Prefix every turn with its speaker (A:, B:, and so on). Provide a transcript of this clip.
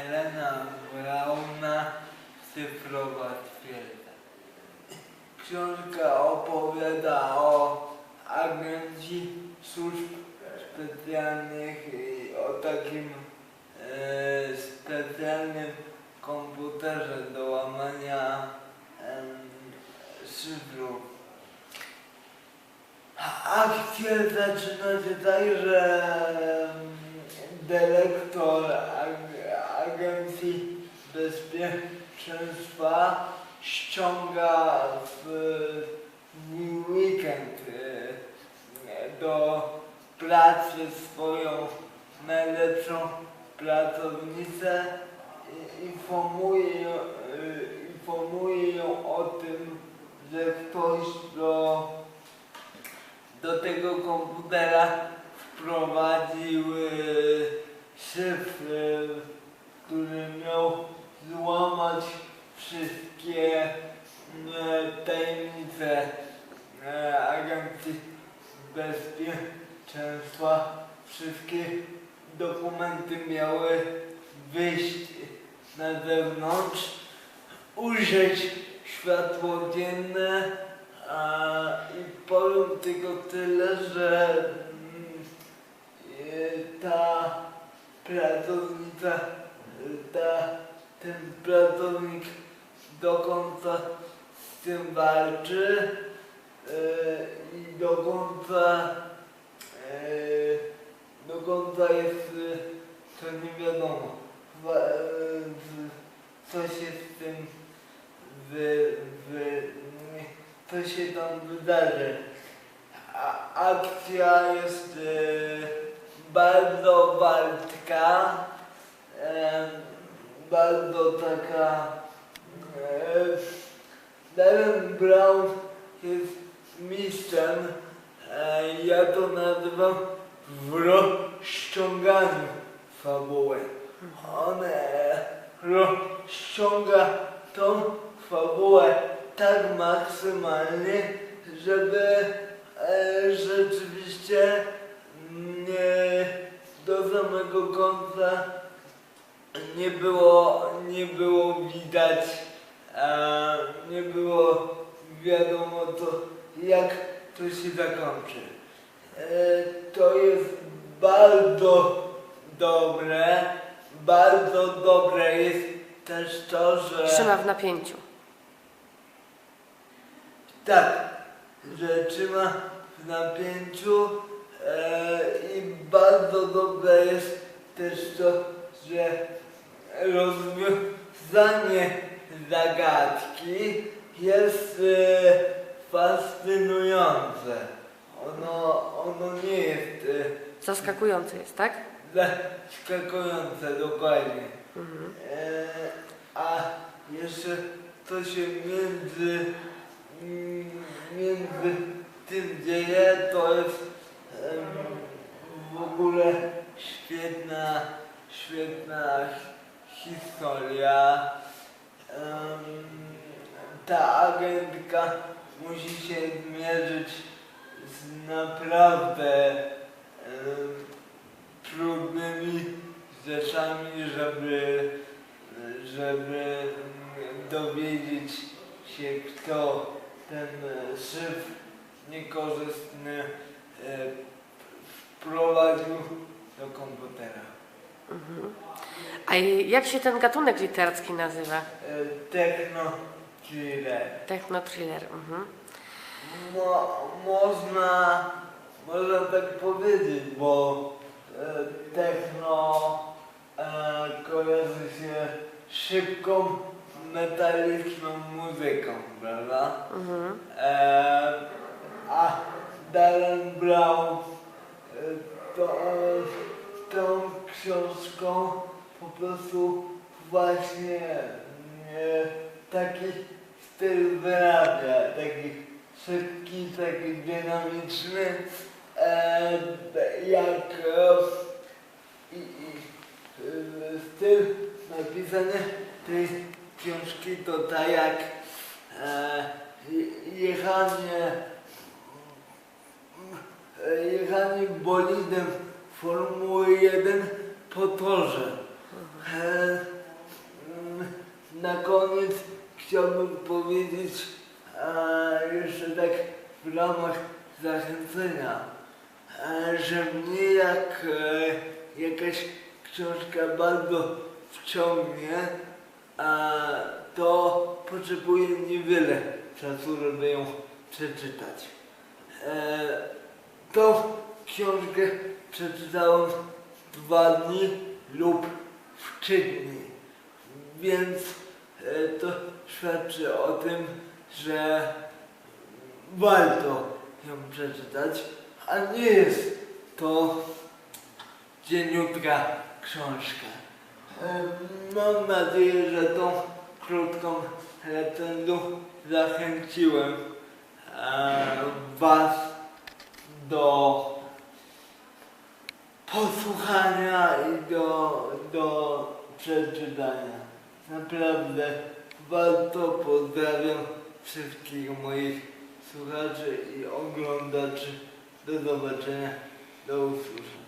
A: Elena Brauna Cyfrowa twierdza. Książka opowiada o agencji służb specjalnych i o takim e, specjalnym komputerze do łamania em, szyfru. Akcja zaczyna się tak, że dyrektor agencji bezpieczeństwa ściąga w, weekend e, do pracy swoją najlepszą pracownicę i informuje, ją- e, informuje ją o tym, że ktoś do, do tego komputera wprowadził szyfr, który miał złamać wszystkie e, tajemnice e, agencji bezpieczeństwa. Wszystkie dokumenty miały wyjść na zewnątrz, ujrzeć światło dzienne a, i powiem tylko tyle, że mm, e, ta pracownica, ta, ten pracownik do końca z tym walczy e, i do końca e, do końca jest e, to nie wiadomo co się z tym wy, wy, co się tam wydarzy. A, akcja jest bardzo walczka, e, bardzo taka Darren Brown jest mistrzem, ja to nazywam w rozciąganiu fabuły. On e, rozciąga tą fabułę tak maksymalnie, żeby e, rzeczywiście nie do samego końca nie było, nie było widać, e, nie było wiadomo to, jak to się zakończy. E, to jest bardzo dobre, bardzo dobre jest też to, że...
B: Trzyma w napięciu.
A: Tak, że trzyma w napięciu e, i bardzo dobre jest też to, że rozwiązanie zagadki jest e, fascynujące. Ono, ono nie jest e,
B: Zaskakujący jest, tak?
A: zaskakujące dokładnie.
B: Mhm.
A: E, a jeszcze to się między, mm, między tym dzieje, to jest em, w ogóle świetna, świetna historia. Ta agentka musi się zmierzyć z naprawdę trudnymi rzeczami, żeby, żeby dowiedzieć się, kto ten e, szyfr niekorzystny e, wprowadził do komputera.
B: Mhm. A jak się ten gatunek literacki nazywa?
A: Techno thriller.
B: Techno-thriller. Mhm.
A: Mo, można, można tak powiedzieć, bo e, techno e, kojarzy się szybką, metaliczną muzyką, prawda?
B: Mhm.
A: E, a Darren Brown e, to, e, tą książką po prostu właśnie e, taki styl wyrabia, taki szybki, taki dynamiczny, e, jak e, i, i, e, styl napisania tej książki to tak jak e, je- jechanie jechanie bolidem Formuły 1 po torze. E, mm, Na koniec chciałbym powiedzieć a jeszcze tak w ramach zachęcenia, e, że mnie jak e, jakaś książka bardzo wciągnie, a to potrzebuję niewiele czasu, żeby ją przeczytać. E, tą książkę przeczytałem dwa dni lub w trzy dni, więc e, to świadczy o tym, że warto ją przeczytać, a nie jest to dzieniutka książka. E, Mam nadzieję, że tą krótką recenzją zachęciłem e, Was do posłuchania i do, do przeczytania. Naprawdę bardzo pozdrawiam wszystkich moich słuchaczy i oglądaczy. Do zobaczenia, do usłyszenia.